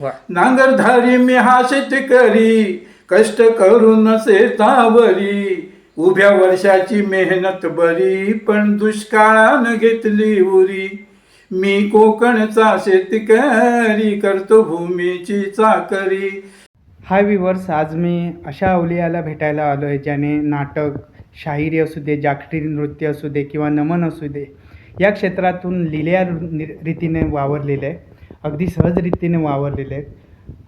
वा. नांगरधारी मी हा शेतकरी कष्ट करून शेतावरी उभ्या वर्षाची मेहनत बरी पण दुष्काळानं घेतली उरी. मी कोकणचा शेतकरी करतो भूमीची चाकरी. हाय विवर्स आज मी अशा अवलियाला भेटायला आलो आहे ज्याने नाटक शाहिरी असू दे जागतिक नृत्य असू दे किंवा नमन असू दे या क्षेत्रातून लिहिल्या नि- रीतीने वावरलेलं आहे. अगदी सहजरीतीने वावरलेले आहेत.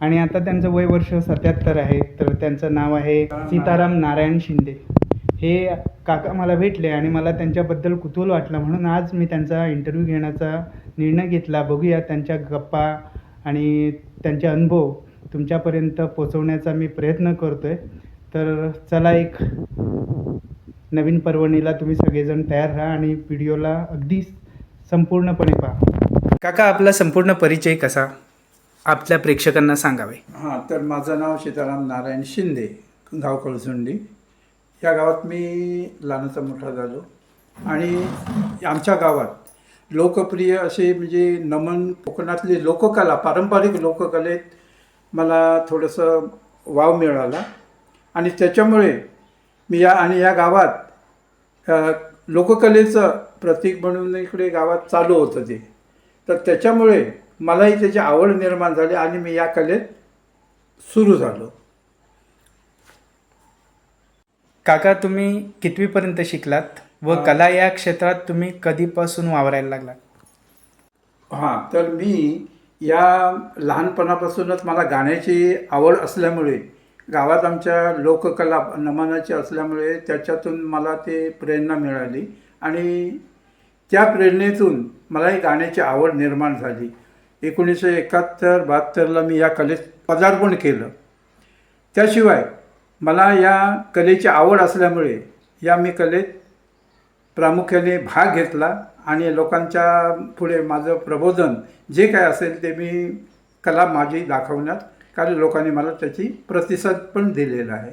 आणि आता त्यांचं वय वर्ष सत्याहत्तर आहे तर त्यांचं नाव आहे सीताराम नारायण शिंदे. हे काका मला भेटले आणि मला त्यांच्याबद्दल कुतूहल वाटलं. म्हणून आज मी त्यांचा इंटरव्ह्यू घेण्याचा निर्णय घेतला. बघूया त्यांच्या गप्पा आणि त्यांचे अनुभव तुमच्यापर्यंत पोचवण्याचा मी प्रयत्न करतो आहे तर चला एक नवीन पर्वणीला तुम्ही सगळेजण तयार राहा आणि व्हिडिओला अगदी संपूर्णपणे पहा. काका आपला संपूर्ण परिचय कसा? आपल्या प्रेक्षकांना सांगावे. हां तर माझं नाव सीताराम नारायण शिंदे गाव कळसुंडी. या गावात मी लहानाचा मोठा झालो. आणि आमच्या गावात लोकप्रिय असे म्हणजे नमन कोकणातली लोककला पारंपरिक लोककलेत मला थोडंसं वाव मिळाला. आणि त्याच्यामुळे मी या आणि या गावात लोककलेचं प्रतीक म्हणून इकडे गावात चालू होतं ते. तर त्याच्यामुळे मलाही त्याची आवड निर्माण झाली आणि मी या कलेत सुरू झालो. काका तुम्ही कितवीपर्यंत शिकलात व कला या क्षेत्रात तुम्ही कधीपासून वावरायला लागलात? हां तर मी या लहानपणापासूनच मला गाण्याची आवड असल्यामुळे गावात आमच्या लोककला नमनाची असल्यामुळे त्याच्यातून मला ते प्रेरणा मिळाली आणि त्या प्रेरणेतून मला एक गाण्याची आवड निर्माण झाली. एकोणीसशे एकाहत्तर बहात्तरला मी या कलेत पदार्पण केलं. त्याशिवाय मला या कलेची आवड असल्यामुळे या मी कलेत प्रामुख्याने भाग घेतला आणि लोकांच्या पुढे माझं प्रबोधन जे काय असेल ते मी कला माझी दाखवण्यात कारण लोकांनी मला त्याची प्रतिसाद पण दिलेला आहे.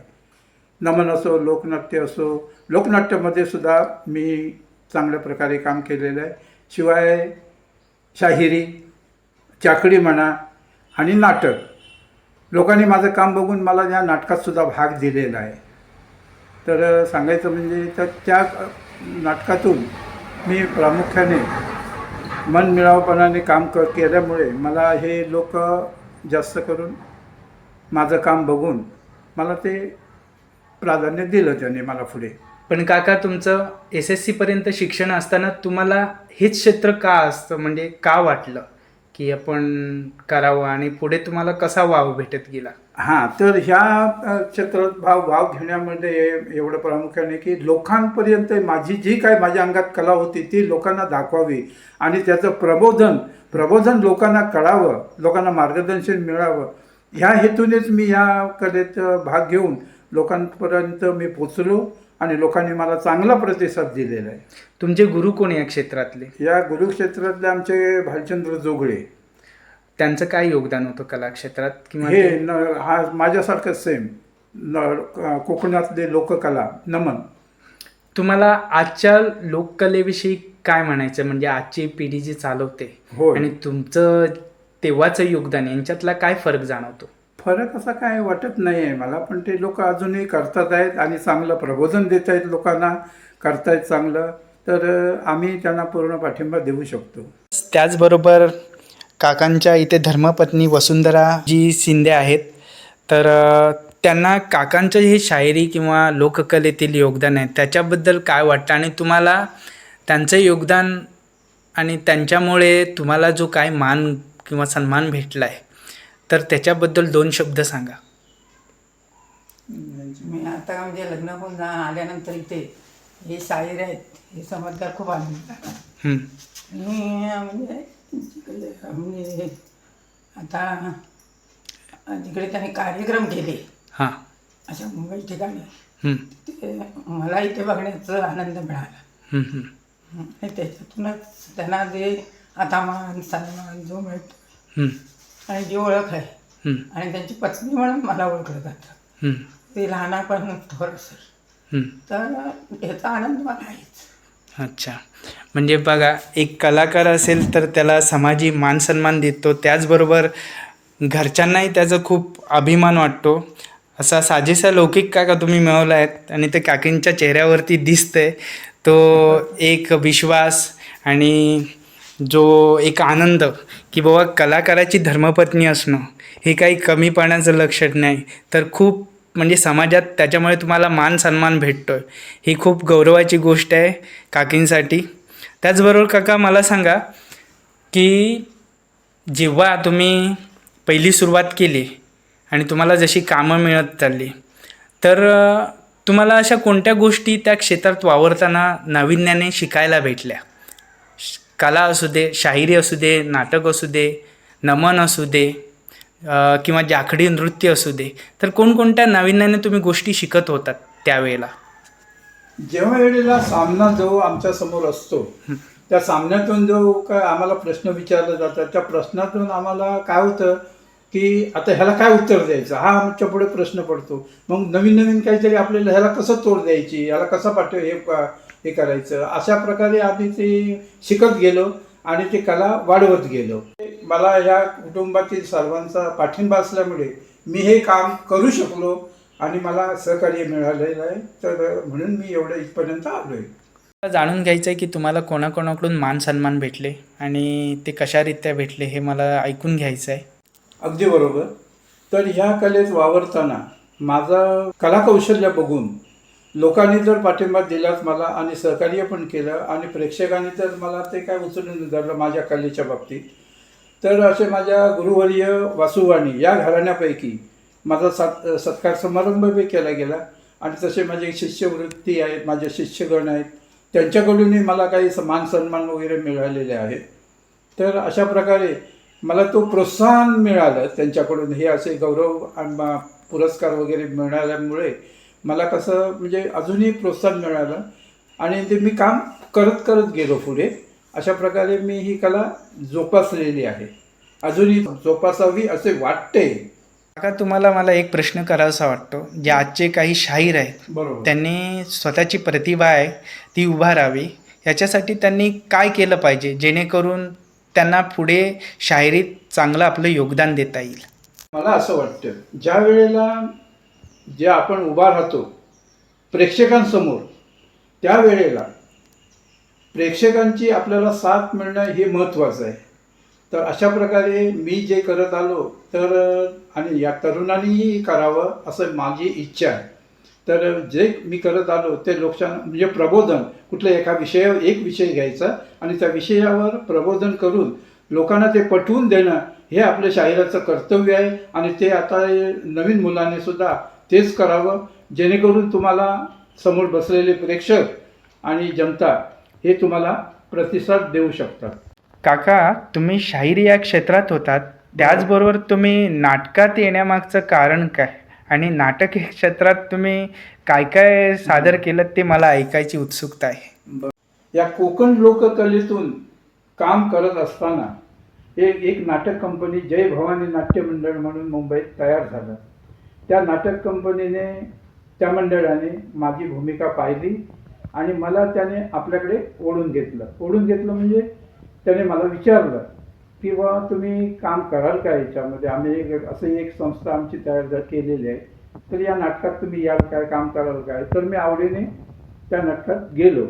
नमन असो लोकनाट्य असो लोकनाट्यामध्ये सुद्धा मी चांगल्या प्रकारे काम केलेलं आहे. शिवाय शाहिरी चाकडी म्हणा आणि नाटक. लोकांनी माझं काम बघून मला या नाटकातसुद्धा भाग दिलेला आहे. तर सांगायचं म्हणजे तर त्या नाटकातून मी प्रामुख्याने मनमिळावपणाने काम क केल्यामुळे मला हे लोक जास्त करून माझं काम बघून मला ते प्राधान्य दिलं त्याने मला पुढे. पण काका तुमचं एस एस सीपर्यंत शिक्षण असताना तुम्हाला हेच क्षेत्र का असतं? म्हणजे का वाटलं की आपण करावं आणि पुढे तुम्हाला कसा वाव भेटत गेला? हां तर ह्या क्षेत्रात भाव वाव घेण्यामध्ये एवढं प्रामुख्याने की लोकांपर्यंत माझी जी काय माझ्या अंगात कला होती ती लोकांना दाखवावी आणि त्याचं प्रबोधन प्रबोधन लोकांना कळावं लोकांना मार्गदर्शन मिळावं. ह्या हेतूनेच मी या कलेत भाग घेऊन लोकांपर्यंत मी पोचलो. आणि लोकांनी मला चांगला प्रतिसाद दिलेला आहे. तुमचे गुरु कोण या क्षेत्रातले? या गुरुक्षेत्रातले आमचे भालचंद्र जोगळे. त्यांचं काय योगदान होतं कला क्षेत्रात किंवा हे ते- न हा माझ्यासारखं सेम न कोकणातले लोककला नमन. तुम्हाला आजच्या लोककलेविषयी काय म्हणायचं? म्हणजे आजची पिढी जी चालवते होय. आणि तुमचं तेव्हाचं योगदान यांच्यातला काय फरक जाणवतो? फरक असा काय वाटत नाही आहे मला पण ते लोक अजूनही करतात आहेत आणि चांगलं प्रबोधन देत आहेत लोकांना करतायत चांगलं. तर आम्ही त्यांना पूर्ण पाठिंबा देऊ शकतो. त्याचबरोबर काकांच्या इथे धर्मपत्नी वसुंधरा जी शिंदे आहेत. तर त्यांना काकांचं हे शायरी किंवा लोककलेतील योगदान आहे. त्याच्याबद्दल काय वाटतं? आणि तुम्हाला त्यांचं योगदान आणि त्यांच्यामुळे तुम्हाला जो काय मान किंवा सन्मान भेटला आहे तर त्याच्याबद्दल दोन शब्द सांगा. मी आता म्हणजे लग्न होऊन जा आल्यानंतर इथे हे शाहीर आहेत हे समजदार खूप आनंद म्हणजे म्हणजे आता तिकडे त्याने कार्यक्रम केले हां. अशा मुंबई ठिकाणी ते मला इथे बघण्याचा आनंद मिळाला. त्याच्यातूनच त्यांना जे आता मान सन्मान जो मिळतो आणि जी ओळख आहे. आणि त्यांची पत्नी म्हणून मला ओळखलं जातं. ते लहानापासून थोडंसं हं. तर ह्याचा आनंद मला आहेच. अच्छा. म्हणजे बघा एक कलाकार असेल तर त्याला समाजी मान सन्मान देतो. त्याचबरोबर घरच्यांनाही त्याचा खूप अभिमान वाटतो. असा साजेसा लौकिक काका तुम्ही मिळवला आहेत आणि ते काकींच्या चेहऱ्यावरती दिसतंय. तो एक विश्वास आणि जो एक आनंद की बाबा कलाकाराची धर्मपत्नी असणं हे काही कमीपणाचं लक्षण नाही. तर खूप म्हणजे समाजात त्याच्यामुळे तुम्हाला मान सन्मान भेटतो आहे ही खूप गौरवाची गोष्ट आहे काकींसाठी. त्याचबरोबर काका मला सांगा की जेव्हा तुम्ही पहिली सुरुवात केली आणि तुम्हाला जशी कामं मिळत चालली तर तुम्हाला अशा कोणत्या गोष्टी त्या क्षेत्रात वावरताना नाविन्याने शिकायला भेटल्या? कला असू दे शाहिरी असू दे नाटक असू दे नमन असू दे किंवा जाखडी नृत्य असू दे तर कोणकोणत्या नाविन्याने तुम्ही गोष्टी शिकत होतात त्यावेळेला? जेव्हा वेळेला सामना जो आमच्यासमोर असतो त्या सामन्यातून जो काय आम्हाला प्रश्न विचारले जातात त्या प्रश्नातून आम्हाला काय होतं की आता ह्याला काय उत्तर द्यायचं? हा आमच्या पुढे प्रश्न पडतो. मग नवीन नवीन काहीतरी आपल्याला ह्याला कसं तोड द्यायची? ह्याला कसं पाठव हे हे करायचं. अशा प्रकारे आम्ही ते शिकत गेलो आणि ते कला वाढवत गेलो. मला ह्या कुटुंबातील सर्वांचा पाठिंबा असल्यामुळे मी हे काम करू शकलो आणि मला सहकार्य मिळालेलं आहे. तर म्हणून मी एवढं इथपर्यंत आलो आहे मला जाणून घ्यायचं आहे की तुम्हाला कोणाकोणाकडून मान सन्मान भेटले आणि ते कशारित्या भेटले हे मला ऐकून घ्यायचं आहे अगदी बरोबर. तर ह्या कलेत वावरताना माझं कलाकौशल्य बघून लोकांनी जर पाठिंबा दिलाच मला आणि सहकार्य पण केलं आणि प्रेक्षकांनी तर मला ते काय उचलून धरलं माझ्या कलेच्या बाबतीत तर असे माझ्या गुरुवर्य वासुवाणी या घराण्यापैकी माझा सात सत्कार समारंभही केला गेला आणि तसे माझे शिष्यवृत्ती आहेत माझे शिष्यगण आहेत त्यांच्याकडूनही मला काही मान सन्मान वगैरे मिळालेले आहेत. तर अशा प्रकारे मला तो प्रोत्साहन मिळालं त्यांच्याकडून. हे असे गौरव आणि पुरस्कार वगैरे मिळाल्यामुळे मला कसं म्हणजे अजूनही प्रोत्साहन मिळालं. आणि ते मी काम करत करत गेलो पुढे. अशा प्रकारे मी ही कला जोपासलेली आहे. अजूनही जोपासावी असे वाटते. काका तुम्हाला मला एक प्रश्न करावासा वाटतो. जे आजचे काही शाहीर आहेत बरोबर. त्यांनी स्वतःची प्रतिभा आहे ती उभारावी. याच्यासाठी त्यांनी काय केलं पाहिजे? जेणेकरून त्यांना पुढे शायरीत चांगलं आपलं योगदान देता येईल? मला असं वाटतं ज्या वेळेला जे आपण उभा राहतो प्रेक्षकांसमोर त्यावेळेला प्रेक्षकांची आपल्याला साथ मिळणं हे महत्त्वाचं आहे. तर अशा प्रकारे मी जे करत आलो तर आणि या तरुणांनीही करावं असं माझी इच्छा आहे. तर जे मी करत आलो ते लोकशा म्हणजे प्रबोधन कुठल्या एका विषयावर एक विषय घ्यायचा आणि त्या विषयावर प्रबोधन करून लोकांना ते पटवून देणं हे आपल्या शाहिराचं कर्तव्य आहे. आणि ते आता नवीन मुलांनी सुद्धा तेच करावं जेणेकरून तुम्हाला समोर बसलेले प्रेक्षक आणि जनता हे तुम्हाला प्रतिसाद देऊ शकतात. काका तुम्ही शाहिरी या क्षेत्रात होतात. त्याचबरोबर तुम्ही नाटकात येण्यामागचं कारण काय? आणि नाटक या क्षेत्रात तुम्ही काय काय सादर केलं ते मला ऐकायची उत्सुकता आहे. या कोकण लोककलेतून काम करत असताना एक एक नाटक कंपनी जय भवानी नाट्य मंडळ म्हणून मुंबईत तयार झालं. त्या नाटक कंपनीने त्या मंडळाने माझी भूमिका पाहिली आणि मला त्याने आपल्याकडे ओढून घेतलं. ओढून घेतलं म्हणजे त्याने मला विचारलं की बा तुम्ही काम कराल का याच्यामध्ये? आम्ही एक असं एक संस्था आमची तयार जर केलेली आहे तर या नाटकात तुम्ही याल काय? काम कराल काय? तर मी आवडीने त्या नाटकात गेलो.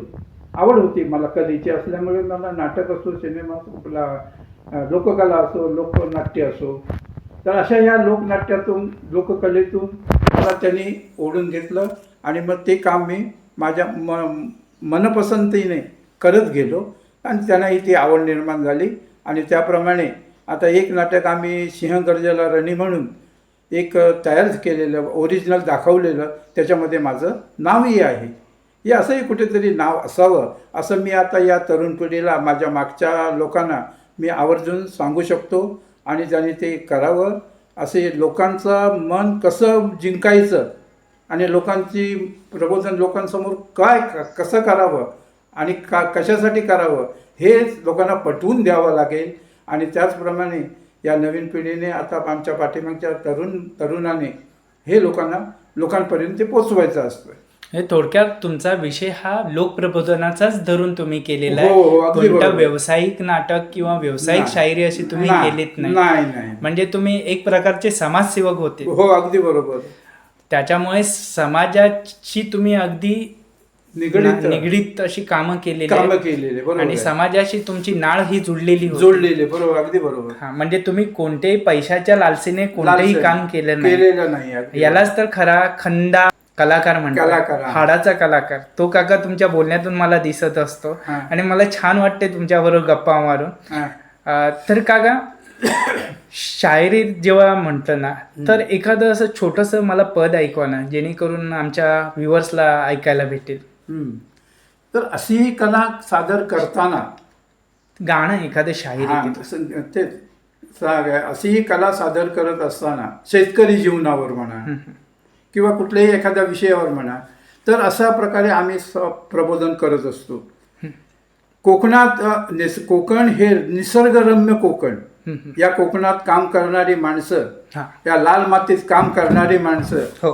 आवड होती मला कलेची असल्यामुळे मला नाटक असो सिनेमा असो आपला लोककला असो लोकनाट्य असो तर अशा या लोकनाट्यातून लोककलेतून मला त्यांनी ओढून घेतलं आणि मग ते काम मी माझ्या म मनपसंतीने करत गेलो आणि त्यांनाही ती आवड निर्माण झाली. आणि त्याप्रमाणे आता एक नाटक आम्ही सिंहगर्जेला रणी म्हणून एक तयार केलेलं ओरिजिनल दाखवलेलं त्याच्यामध्ये माझं नावही आहे. हे असंही कुठेतरी नाव असावं असं मी आता या तरुण पिढीला माझ्या मागच्या लोकांना मी आवर्जून सांगू शकतो. आणि त्यांनी ते करावं असे लोकांचं मन कसं जिंकायचं आणि लोकांची प्रबोधन लोकांसमोर काय क- कसं करावं आणि का कशासाठी करावं हेच लोकांना पटवून द्यावं लागेल. आणि त्याचप्रमाणे या नवीन पिढीने आता आमच्या पाठीमागच्या तरुण तरुणाने हे लोकांना लोकांपर्यंत ते पोचवायचं असतं. म्हणजे थोडक्यात तुमचा विषय हा लोकप्रबोधनाचाच धरून तुम्ही केलेला हो, हो, आहे अगदी कोणतं बरोबर. व्यावसायिक नाटक किंवा व्यावसायिक नाही. शायरी अशी तुम्ही नाही, केलीत नाही म्हणजे तुम्ही एक प्रकारचे समाजसेवक होते हो अगदी बरोबर त्याच्यामुळे समाजाची तुम्ही अगदी निगडीत निगडीत अशी कामं केलेली कामं आहेत. केलेले बरोबर आणि आहे. समाजाशी तुमची नाळ ही जुळलेली होती. जोडलेले बरोबर अगदी बरोबर हा म्हणजे तुम्ही कोणत्याही पैशाच्या लालसेने कोणतेही लालसेने काम केलं नाही केलेलं नाही अगदी यालाच तर खरा खंदा कलाकार म्हणतात कलाकार, हा. हाडाचा कलाकार तो काका तुमच्या बोलण्यातून मला दिसत असतो हा. आणि मला छान वाटते तुमच्याबरोबर गप्पा मारून हा. अं, तर काका शायरी जेव्हा म्हणतं ना तर एखादं असं छोटंसं मला पद ऐकवा ना जेणेकरून आमच्या व्ह्युअर्सला ऐकायला भेटेल हम्म. तर अशी ही कला सादर करताना गाणं एखादं शायरी हा. तसं- तेच सा- अशी ही कला सादर करत असताना शेतकरी जीवनावर म्हणा किंवा कुठल्याही एखाद्या विषयावर म्हणा तर अशा प्रकारे आम्ही स- प्रबोधन करत असतो. कोकणात निस- कोकण हे निसर्गरम्य कोकण. या कोकणात काम करणारी माणसं या लाल मातीत काम करणारी माणसं हो.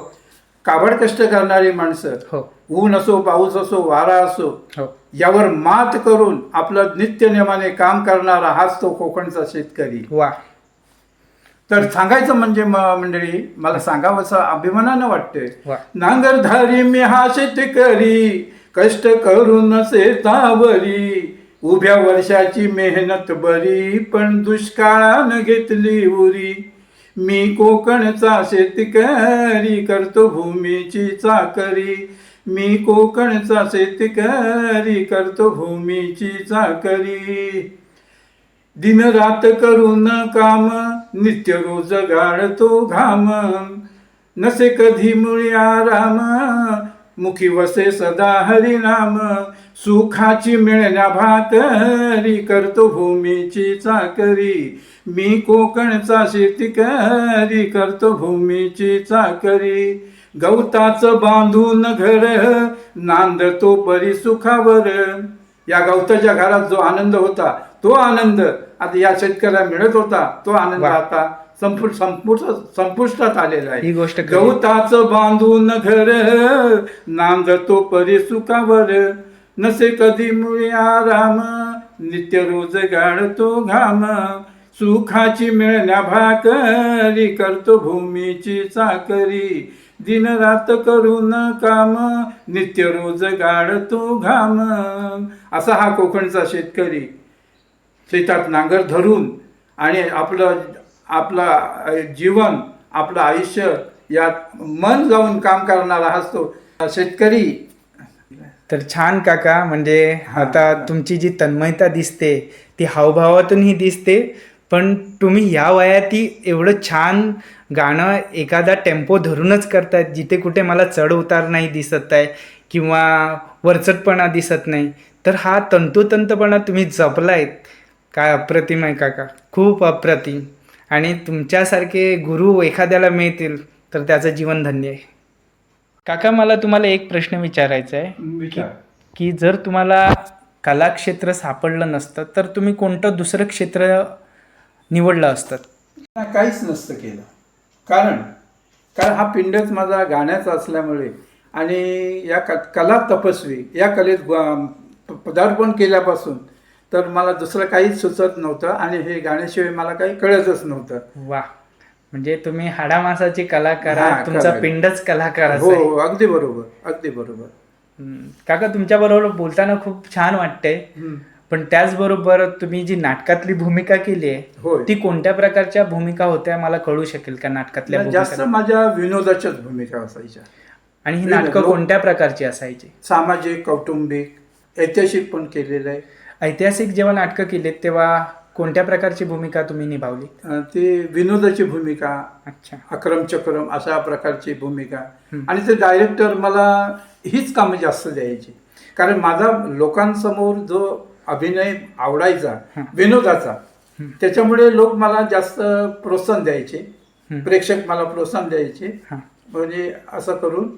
काबड कष्ट करणारी माणसं हो. ऊन असो पाऊस असो वारा असो हो. यावर मात करून आपलं नित्यनेमाने काम करणारा हाच तो कोकणचा शेतकरी. वा. तर सांगायचं म्हणजे म- मंडळी मला सांगावं असं अभिमानानं वाटतंय. नांगरधारी मी हा शेतकरी कष्ट करून शेतावरी उभ्या वर्षाची मेहनत बरी पण दुष्काळानं घेतली उरी. मी कोकणचा शेतकरी करतो भूमीची चाकरी. मी कोकणचा शेतकरी करतो भूमीची चाकरी. दिन रात करून काम नित्य रोज गाळतो घाम. नसे कधी मुळी आराम मुखी वसे सदा हरिनाम. सुखाची मिळण्या भाकरी करतो भूमीची चाकरी. मी कोकणचा शेतकरी करतो भूमीची चाकरी. गवताचं बांधून घर नांदतो परी सुखावर. या गवताच्या घरात जो आनंद होता तो आनंद आता या शेतकऱ्याला मिळत होता तो आनंद. आता संपु संपुष्ट संपुष्टात आलेला आहे. ही गोष्ट. गवताचं बांधून घर नांदतो परी सुखावर. नसे कधी मुळे आराम नित्य रोज गाळतो घाम. सुखाची मिळण्या भाकरी करतो भूमीची चाकरी. दिन रात करून काम नित्य रोज गाळतो घाम. असा हा कोकणचा शेतकरी. शेतात नांगर धरून आणि आपलं आपलं जीवन आपलं आयुष्य यात मन लावून काम करणारा असतो. शेतकरी. तर छान काका म्हणजे. आता तुमची जी तन्मयता दिसते ती हावभावातूनही दिसते पण तुम्ही या वयातही एवढं छान गाणं एखादा टेम्पो धरूनच करतायत जिथे कुठे मला चढ उतार नाही दिसत आहे किंवा वरचटपणा दिसत नाही तर हा तंतोतंतपणा तुम्ही जपलायत. काय अप्रतिम आहे काका? खूप अप्रतिम. आणि तुमच्यासारखे गुरु एखाद्याला मिळतील तर त्याचं जीवन धन्य आहे. काका मला तुम्हाला एक प्रश्न विचारायचा आहे. विचार. की जर तुम्हाला कलाक्षेत्र सापडलं नसतं तर तुम्ही कोणतं दुसरं क्षेत्र निवडलं असतं? काहीच नसतं केलं. कारण कारण हा पिंडच माझा गाण्याचा असल्यामुळे आणि या कला तपस्वी या कलेत पदार्पण केल्यापासून तर मला दुसरं काहीच सुचत नव्हतं आणि हे गाण्याशिवाय मला काही कळतच नव्हतं. वा. म्हणजे तुम्ही हाडामासाची कलाकार तुमचा. पिंडच कलाकार हो हो अगदी बरोबर अगदी बरोबर. काका तुमच्या बरोबर बोलताना खूप छान वाटतंय. पण त्याचबरोबर तुम्ही जी नाटकातली भूमिका केली आहे ती कोणत्या प्रकारच्या भूमिका होत्या मला कळू शकेल का नाटकातल्या जास्त माझ्या विनोदाच्याच भूमिका असायच्या. आणि ही. नाटकं कोणत्या प्रकारची असायची? सामाजिक कौटुंबिक ऐतिहासिक पण केलेलं आहे. ऐतिहासिक जेव्हा नाटकं केलीत तेव्हा कोणत्या प्रकारची भूमिका तुम्ही निभावली ती विनोदाची भूमिका अच्छा अक्रम चक्रम अशा प्रकारची भूमिका. आणि ते डायरेक्टर मला हीच कामं जास्त द्यायची कारण माझा लोकांसमोर जो अभिनय आवडायचा. विनोदाचा. त्याच्यामुळे लोक मला जास्त प्रोत्साहन द्यायचे. प्रेक्षक मला प्रोत्साहन द्यायचे म्हणजे असं करून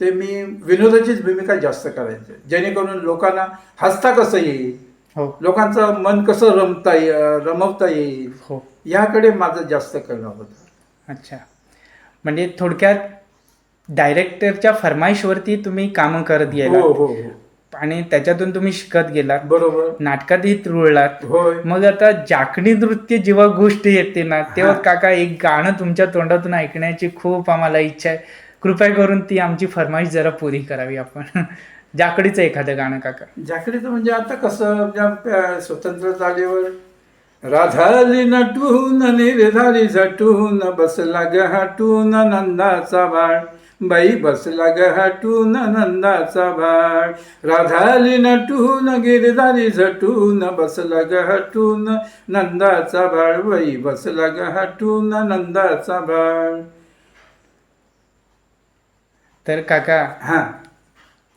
ते मी विनोदाचीच भूमिका जास्त करायचे. जेणेकरून लोकांना हसता कसं येईल? हो. लोकांचं मन कसं रमता ये रमवता येईल? हो. याकडे माझं जास्त कला होता. अच्छा. म्हणजे थोडक्यात डायरेक्टरच्या फरमाईशवरती तुम्ही कामं करत हो गेला हो हो. आणि त्याच्यातून तुम्ही शिकत गेलात. बरोबर. नाटकातही रुळलात होय. मग आता जाकडी नृत्य जेव्हा गोष्ट येते ना तेव्हा हा. काका एक गाणं तुमच्या तोंडातून ऐकण्याची खूप आम्हाला इच्छा आहे. कृपया करून ती आमची फरमाईश जरा पुरी करावी आपण. जाकडीचं एखादं गाणं काका. जाकडीचं म्हणजे आता कसं स्वतंत्र झाल्यावर राधाली नटून निर्धारी झटून बसला ग हटून नंदाचा बाळ. बाई बसला ग हटून नंदाचा बाळ. राधाली नटून गिरधारी झटून बसला ग हटून नंदाचा बाळ. बाई बसला ग हटून नंदाचा बाळ. तर काका हा.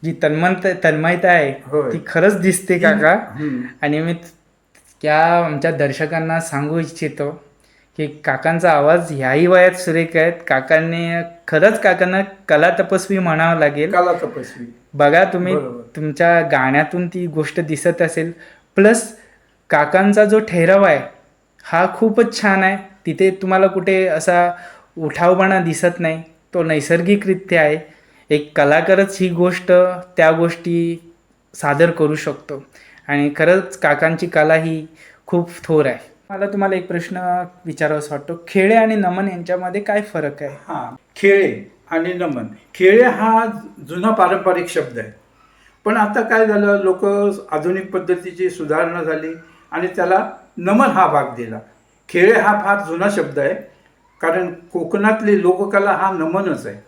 जी तन्मत तन्मयता आहे होय. ती खरंच दिसते काका. हम्म. आणि मी त्या आमच्या दर्शकांना सांगू इच्छितो की काकांचा आवाज ह्याही वयात सुरेख आहेत. काकांनी खरंच काकांना कला तपस्वी म्हणावं लागेल. कला तपस्वी. बघा तुम्ही बरोबर. तुमच्या गाण्यातून ती गोष्ट दिसत असेल. प्लस काकांचा जो ठहराव आहे हा खूपच छान आहे. तिथे तुम्हाला कुठे असा उठावपणा दिसत नाही. तो नैसर्गिकरित्या आहे. एक कलाकारच ही गोष्ट त्या गोष्टी सादर करू शकतो. आणि खरंच काकांची कला ही खूप थोर आहे. मला तुम्हाला एक प्रश्न विचारावासा वाटतो. खेळे आणि नमन यांच्यामध्ये काय फरक आहे? हा खेळे आणि नमन. खेळे हा जुना पारंपरिक शब्द आहे. पण आता काय झालं लोक आधुनिक पद्धतीची सुधारणा झाली आणि त्याला नमन हा भाग दिला. खेळे हा फार जुना शब्द आहे. कारण कोकणातली लोककला हा नमनच आहे.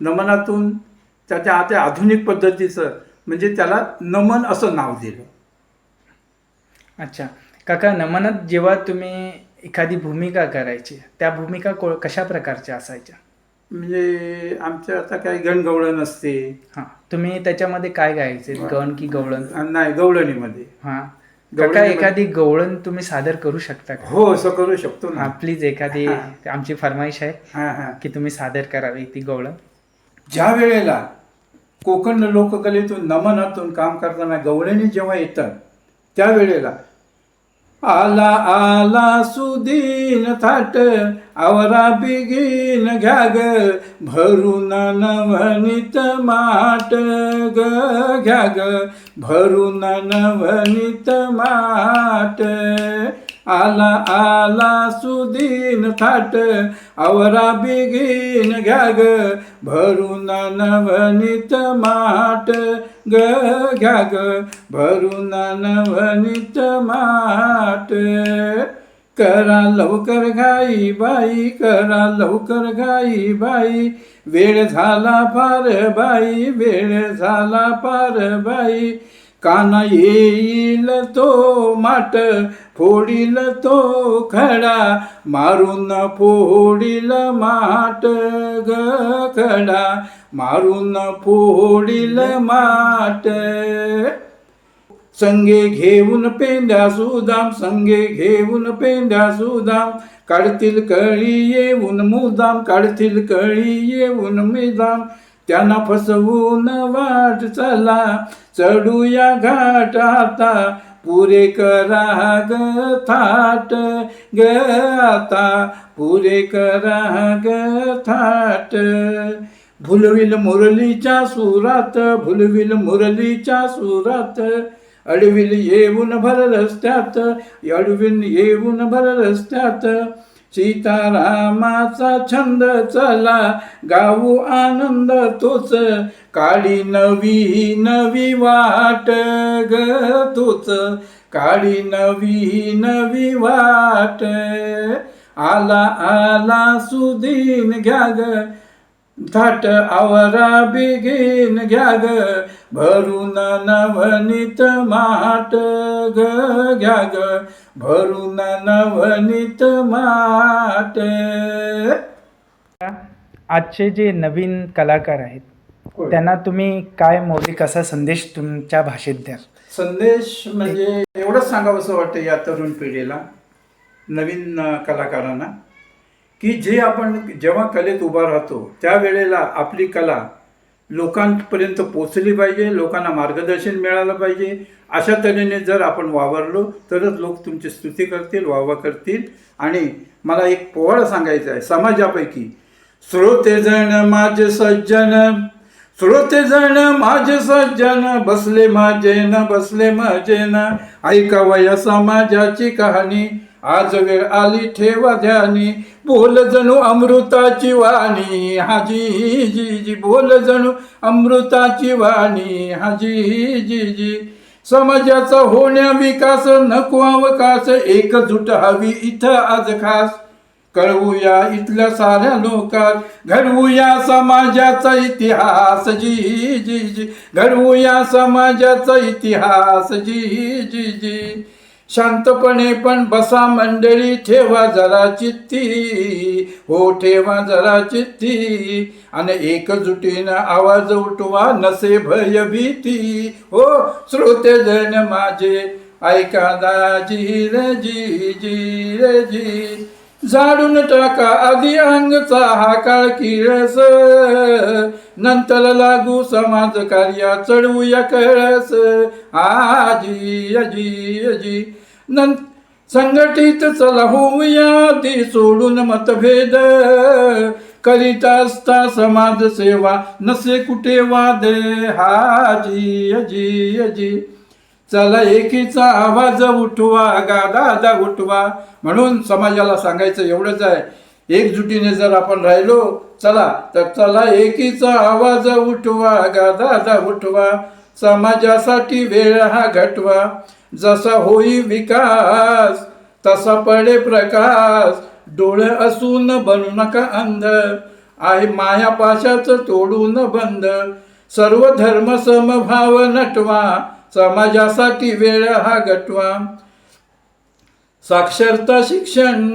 नमनातून त्याच्या आता आधुनिक पद्धतीचं म्हणजे त्याला नमन असं नाव दिलं. अच्छा. काका नमनात जेव्हा तुम्ही एखादी भूमिका करायची त्या भूमिका को कशा प्रकारच्या असायच्या? म्हणजे आमच्या आता काही गणगवळण असते. हां. तुम्ही त्याच्यामध्ये काय गायचे? गण की गवळण? नाही गवळणीमध्ये. हां. काका एखादी गवळण तुम्ही सादर करू शकता का? हो असं करू शकतो ना. प्लीज एखादी आमची फरमाईश आहे की तुम्ही सादर करावी ती गवळण. ज्या वेळेला कोकण लोककलेतून नमनातून काम करताना गवळणी जेव्हा येतात त्यावेळेला आला आला सुदीन थाट आवरा बिगीन घ्या ग भरून नवनीत माट ग घ्या ग भरून नवनीत माट. आला आला सुदीन थाट आवरा बिगीन घ्या ग भरून नवनीत माट ग घ्या ग भरून नवनीत माट. करा लवकर घाई बाई करा लवकर घाई बाई वेळ झाला फार बाई वेळ झाला फार बाई. काना येईल तो माट फोडील तो खडा मारून फोडील माट ग खडा मारून फोडील माट. संगे घेऊन पेंड्या सुदाम संगे घेऊन पेंड्या सुदाम काढतील कळी येऊन मुदाम काढतील कळी येऊन मिदाम. त्यांना फसवून वाट चला. चढूया घाट आता पुरे करा ग थाट. ग आता. पुरे करा ग थाट. भुलविल मुरलीच्या सुरात भुलविल मुरलीच्या सुरात. अडविल येऊन भर रस्त्यात अडविल येऊन भर रस्त्यात. सीतारामाचा छंद चला गाऊ आनंद तोच. काळी नवी नवी वाट ग तोच. काळी नवी नवी वाट. आला आला सुदीन घ्या ग. थाट आवरा बिगीन घ्या ग भरून नवनीत माट ग घ्या ग भरून नवनीत माट आजचे जे नवीन कलाकार आहेत त्यांना तुम्ही काय मौलिक असा संदेश तुमच्या भाषेत द्याल? संदेश म्हणजे एवढंच सांगावंसं वाटतं या तरुण पिढीला नवीन कलाकारांना. की जे आपण जेव्हा कलेत उभा राहतो त्यावेळेला आपली कला लोकांपर्यंत पोचली पाहिजे लोकांना मार्गदर्शन मिळालं पाहिजे. अशा तऱ्हेने जर आपण वावरलो तरच लोक तुमची स्तुती करतील वावा करतील. आणि मला एक पोवाडा सांगायचा आहे समाजापैकी. श्रोते जण माझे सज्जन श्रोते जण माझे सज्जन बसले माझे न बसले माझे न. ऐकावया समाजाची कहाणी. आज वेळ आली ठेवा ध्यानी. बोल जणू अमृताची वाणी. हाजी जी जी. बोल जणू अमृताची वाणी. हाजी जी जी. समाजाचा होण्या विकास नको अवकाश. एकजूट हवी इथं आज खास. कळवूया इथल्या साऱ्या लोकात. घडवूया समाजाचा इतिहास. जी जी जी. घडवूया समाजाचा इतिहास. जी जी जी. शांतपणे पण बसा मंडळी ठेवा जरा चित्ती. हो ठेवा जरा चित्ती. आणि एकजुटीनं आवाज उठवा नसे भय भीती. हो श्रोते जन माझे ऐका दाजी रजी जी रजी झाडून टाका आधी अंगचा हा काळ किळस. नंतर लागू समाज कार्या चढवूया कळस. आजी अजी अजी नंत संघटित चला होऊया ती सोडून मतभेद. करीत असता समाज सेवा नसे कुठे वादे. हाजी अजी अजी चला एकीचा आवाज उठवा गा दादा उठवा. म्हणून समाजाला सांगायचं एवढंच आहे. एकजुटीने जर आपण राहिलो चला तर चला एकीचा आवाज उठवा गा दादा उठवा. समाजासाठी वेळ हा घटवा. जसा होई विकास तसा पडे प्रकाश. डोळे असून बनू नका अंध. आहे मायापाशाचं तोडून बंद. सर्व धर्म समभाव नटवा. समाजासाठी वेळ हा गटवा. साक्षरता शिक्षण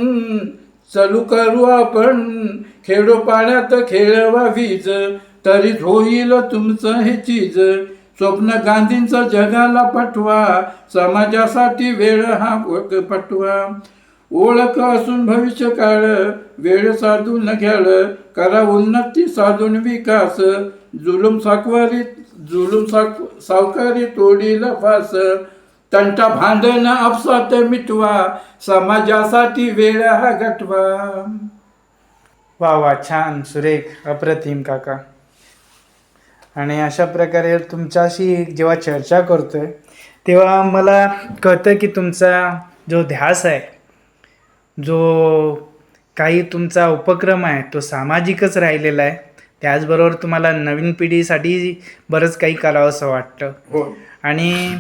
चालू करू आपण. खेडोपाड्यात खेळवा वीज तरी होईल तुमचं हे चीज. स्वप्न गांधींचा जगाला पटवा समाजासाठी वेळ हा पटवा. ओळख असून भविष्य काळ वेळ साधून घ्याल. करा उन्नती साधून विकास. जुलूम साकवारीत जुलूम सावकारी तोडील फास. तंटा भांडण अपसात मिटवा. समाजासाठी वेळ हा गटवा वा वा छान सुरेख अप्रतिम काका. आणि अशा प्रकारे तुमच्याशी जेव्हा चर्चा करतोय तेव्हा मला कळतं की तुमचा जो ध्यास आहे जो काही तुमचा उपक्रम आहे तो सामाजिकच राहिलेला आहे. त्याचबरोबर तुम्हाला नवीन पिढीसाठी बरंच काही करावंसं वाटतं. हो. आणि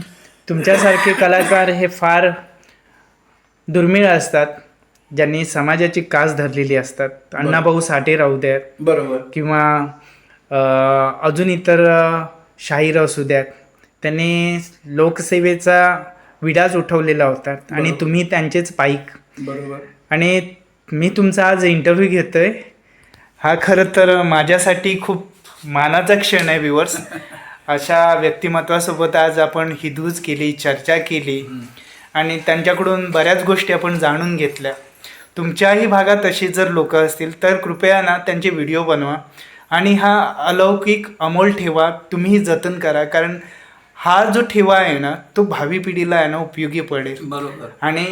तुमच्यासारखे कलाकार हे फार दुर्मिळ असतात. ज्यांनी समाजाची कास धरलेली असतात. अण्णाभाऊ साठे राहू द्यात. बरोबर. किंवा अजून इतर शाहीर असू द्यात. त्यांनी लोकसेवेचा विडाच उठवलेला होता. आणि. तुम्ही त्यांचेच पाईक. बरोबर. आणि मी तुमचा आज इंटरव्ह्यू घेतोय. हा खरं तर माझ्यासाठी खूप मानाचा क्षण आहे विवर्स अशा व्यक्तिमत्वासोबत आज आपण हिदूज केली चर्चा केली. आणि त्यांच्याकडून बऱ्याच गोष्टी आपण जाणून घेतल्या. तुमच्याही भागात अशी जर लोक असतील तर कृपया ना त्यांचे व्हिडिओ बनवा. आणि हा अलौकिक अमोल ठेवा तुम्ही जतन करा. कारण हा जो ठेवा आहे ना तो भावी पिढीला आहे ना उपयोगी पडेल. बरोबर. आणि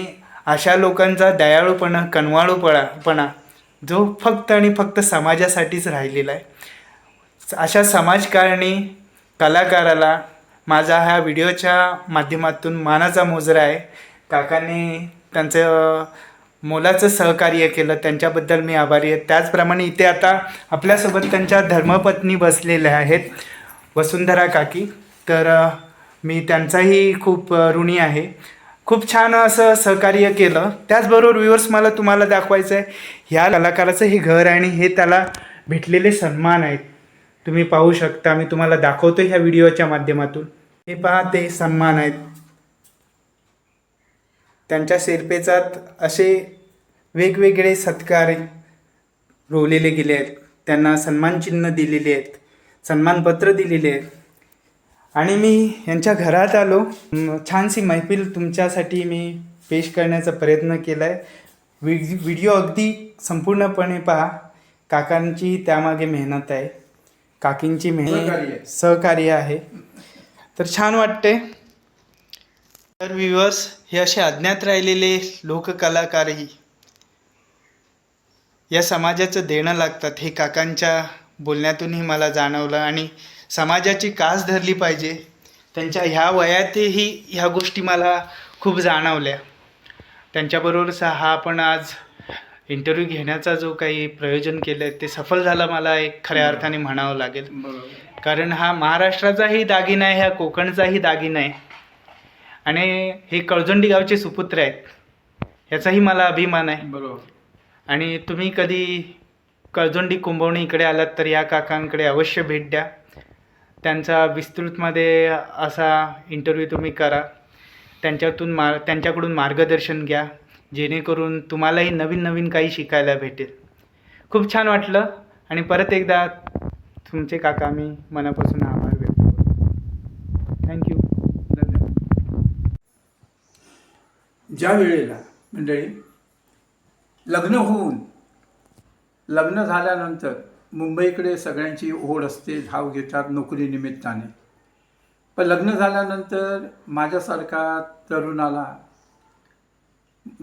अशा लोकांचा दयाळूपणा कणवाळूपणा पणा जो फक्त आणि फक्त समाजासाठीच राहिलेला आहे. अशा समाजकारणी कलाकाराला माझा ह्या व्हिडिओच्या माध्यमातून मानाचा मोजरा आहे. काकांनी त्यांचं मोलाचं सहकार्य केलं त्यांच्याबद्दल मी आभारी आहे. त्याचप्रमाणे इथे आता आपल्यासोबत त्यांच्या धर्मपत्नी बसलेल्या आहेत वसुंधरा काकी. तर मी त्यांचाही खूप ऋणी आहे. खूप छान असं सहकार्य केलं. त्याचबरोबर व्ह्युअर्स मला तुम्हाला दाखवायचं आहे ह्या कलाकाराचं हे घर आहे आणि हे त्याला भेटलेले सन्मान आहेत. तुम्ही पाहू शकता मी तुम्हाला दाखवतो ह्या व्हिडिओच्या माध्यमातून. हे पहा ते सन्मान आहेत. त्यांच्या शेरपेचात असे वेगवेगळे सत्कार रोवलेले गेले आहेत. त्यांना सन्मानचिन्ह दिलेले आहेत सन्मानपत्र दिलेले आहेत. आणि मी यांच्या घरात आलो. छानशी मैफिल तुमच्यासाठी मी पेश करण्याचा प्रयत्न केला आहे व्हि व्हिडिओ अगदी संपूर्णपणे पहा. काकांची त्यामागे मेहनत आहे. काकींची मेहनत. सहकार्य आहे. तर छान वाटते तर विवर्स हे असे अज्ञात राहिलेले लोककलाकारही या समाजाचं देणं लागतात हे काकांच्या बोलण्यातूनही मला जाणवलं आणि समाजाची कास धरली पाहिजे. त्यांच्या ह्या वयातही ह्या गोष्टी मला खूप जाणवल्या. त्यांच्याबरोबरचा हा आपण आज इंटरव्ह्यू घेण्याचा जो काही प्रयोजन केलं आहे ते सफल झालं मला एक खऱ्या अर्थाने म्हणावं लागेल. बरोबर. कारण हा महाराष्ट्राचाही दागिना आहे ह्या कोकणचाही दागिना आहे. आणि हे कळजोंडी गावचे सुपुत्र आहेत. याचाही मला अभिमान आहे. बरोबर. आणि तुम्ही कधी कळजोंडी कुंभवणी इकडे आलात तर या काकांकडे अवश्य भेट द्या. त्यांचा विस्तृतमध्ये असा इंटरव्ह्यू तुम्ही करा. त्यांच्यातून मार त्यांच्याकडून मार्गदर्शन घ्या. जेणेकरून तुम्हालाही नवीन नवीन काही शिकायला भेटेल. खूप छान वाटलं आणि परत एकदा तुमचे काका मी मनापासून आभार व्यक्त करतो. थँक्यू धन्यवाद. ज्या वेळेला मंडळी लग्न होऊन लग्न झाल्यानंतर मुंबईकडे सगळ्यांची ओढ असते धाव घेतात नोकरीनिमित्ताने पण लग्न झाल्यानंतर माझ्यासारखा तरुणाला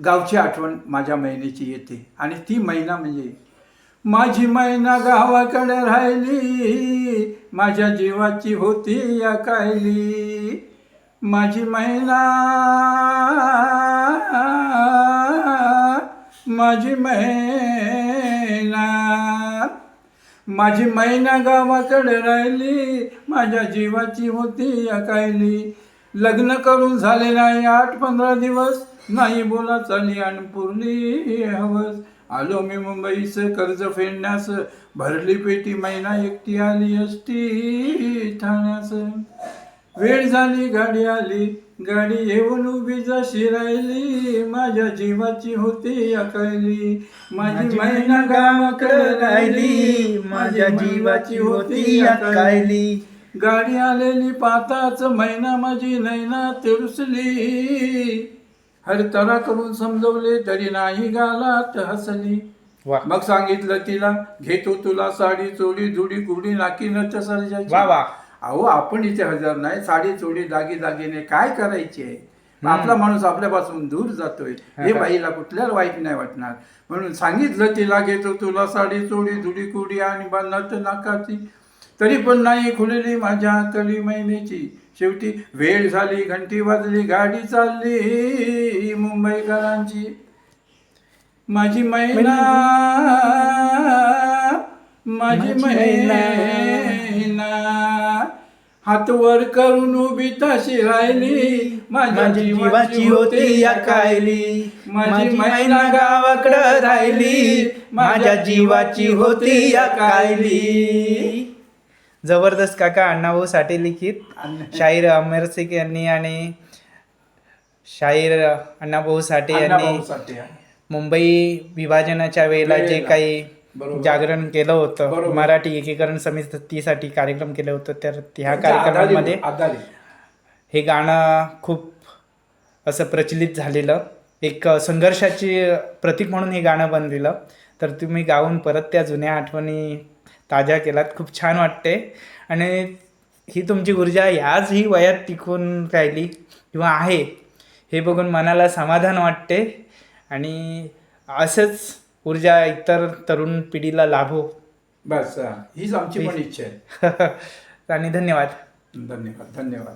गावची आठवण माझ्या महिन्याची येते. आणि ती महिना म्हणजे माझी मैना गावाकडे राहिली माझ्या जीवाची होती या कायली माझी मैना माझी मैना माझी मैना गावाकडे राहिली माझ्या जीवाची होती या कायली लग्न करून झाले नाही आठ पंधरा दिवस नाही बोला चाली आणि पुरली हवस. आलो मी मुंबईचं कर्ज फेडण्यास. भरली पेटी मैना एकटी आली असती ठाण्यास. वेळ झाली गाडी आली. गाडी येऊन उभी जशी राहिली. माझ्या जीवाची होती अकळली माझी मैना गावाकडे राहिली. माझ्या जीवाची होती अकळली गाडी आलेली पाताच मैना माझी नैना तिरुसली हर तरा करून समजवले तरी नाही गालात हसली. मग सांगितलं तिला घेतो तुला साडी चोडी जुडी गुडी नाकी नच वा अहो आपण इथे हजर नाही. साडी चोडी दागी दागिने काय करायचे? आपला माणूस आपल्यापासून दूर जातोय. हे बाईला कुठल्याला वाईट नाही वाटणार? म्हणून सांगितलं तिला घेतो तुला साडी चोडी धुडी कुडी आणि बांधत नाकाची. तरी पण नाही खुलली माझ्या कली महिन्याची शेवटी वेळ झाली घंटी वाजली गाडी चालली मुंबईकरांची. माझी मैना माझी मैना. हात वर करून उभी तशी राहिली. माझ्या जीवाची होती या कायली. माझी मैना गावाकडं राहिली. माझ्या जीवाची होती या कायली. जबरदस्त काका अण्णाभाऊ साठे लिखित. शाहीर अमर शेख यांनी आणि शाहीर अण्णाभाऊ साठे यांनी. मुंबई विभाजनाच्या वेळेला जे. काही. जागरण केलं होतं. मराठी एकीकरण समितीसाठी कार्यक्रम केले होतं. तर ह्या त्यांच्या कार्यक्रमामध्ये. हे गाणं खूप असं प्रचलित झालेलं. एक संघर्षाची प्रतीक म्हणून हे गाणं बनलेलं. तर तुम्ही गाऊन परत त्या जुन्या आठवणी ताज्या केलात. खूप छान वाटते. आणि ही तुमची ऊर्जा ह्याच ही वयात टिकून राहिली किंवा आहे हे बघून मनाला समाधान वाटते. आणि असंच ऊर्जा इतर तरुण पिढीला लाभो. बस हा. हीच आमची पण इच्छा आहे. आणि धन्यवाद. धन्यवाद धन्यवाद.